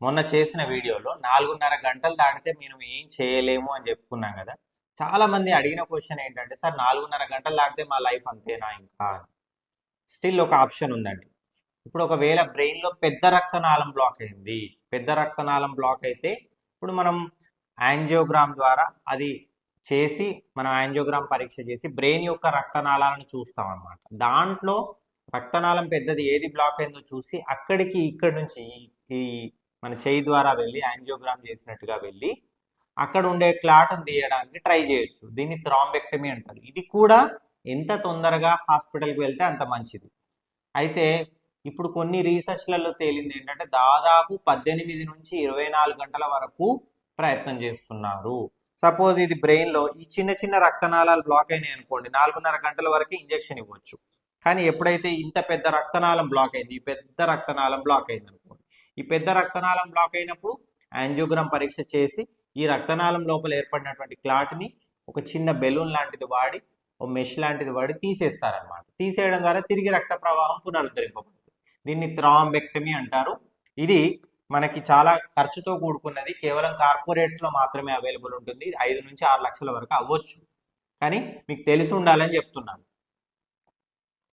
మొన్న చేసిన వీడియోలో నాలుగున్నర గంటలు దాటితే మేము ఏం చేయలేము అని చెప్పుకున్నాం కదా. చాలా మంది అడిగిన క్వశ్చన్ ఏంటంటే సార్ నాలుగున్నర గంటలు దాటితే మా లైఫ్ అంతేనా ఇంకా? స్టిల్ ఒక ఆప్షన్ ఉందండి. ఇప్పుడు ఒకవేళ బ్రెయిన్లో పెద్ద రక్తనాళం బ్లాక్ అయింది పెద్ద రక్తనాళం బ్లాక్ అయితే ఇప్పుడు మనం యాంజియోగ్రామ్ ద్వారా అది చేసి మనం యాంజియోగ్రామ్ పరీక్ష చేసి బ్రెయిన్ యొక్క రక్తనాళాలను చూస్తాం అన్నమాట. దాంట్లో రక్తనాళం పెద్దది ఏది బ్లాక్ అయిందో చూసి అక్కడికి ఇక్కడి నుంచి ఈ మన చేయి ద్వారా వెళ్ళి యాంజియోగ్రామ్ చేసినట్టుగా వెళ్ళి అక్కడ ఉండే క్లాట్ని తీయడానికి ట్రై చేయొచ్చు. దీన్ని థ్రాంబెక్టమీ అంటారు. ఇది కూడా ఎంత తొందరగా హాస్పిటల్కి వెళ్తే అంత మంచిది. అయితే ఇప్పుడు కొన్ని రీసెర్చ్లలో తేలింది ఏంటంటే దాదాపు పద్దెనిమిది నుంచి ఇరవై నాలుగు గంటల వరకు ప్రయత్నం చేస్తున్నారు. సపోజ్ ఇది బ్రెయిన్లో ఈ చిన్న చిన్న రక్తనాళాలు బ్లాక్ అయినాయి అనుకోండి నాలుగున్నర గంటల వరకు ఇంజెక్షన్ ఇవ్వచ్చు. కానీ ఎప్పుడైతే ఇంత పెద్ద రక్తనాళం బ్లాక్ అయింది ఈ పెద్ద రక్తనాళం బ్లాక్ అయింది ఈ పెద్ద రక్తనాళం బ్లాక్ అయినప్పుడు యాంజియోగ్రామ్ పరీక్ష చేసి ఈ రక్తనాళం లోపల ఏర్పడినటువంటి క్లాట్ని ఒక చిన్న బెలూన్ లాంటిది వాడి ఓ మెష్ లాంటిది వాడి తీసేస్తారనమాట తీసేయడం ద్వారా తిరిగి రక్త ప్రవాహం పునరుద్ధరింపబడుతుంది. దీన్ని థ్రాంబెక్టమీ అంటారు. ఇది మనకి చాలా ఖర్చుతో కూడుకున్నది. కేవలం కార్పొరేట్స్లో మాత్రమే అవైలబుల్ ఉంటుంది. ఐదు నుంచి ఆరు లక్షల వరకు అవ్వచ్చు. కానీ మీకు తెలిసి ఉండాలని చెప్తున్నాను.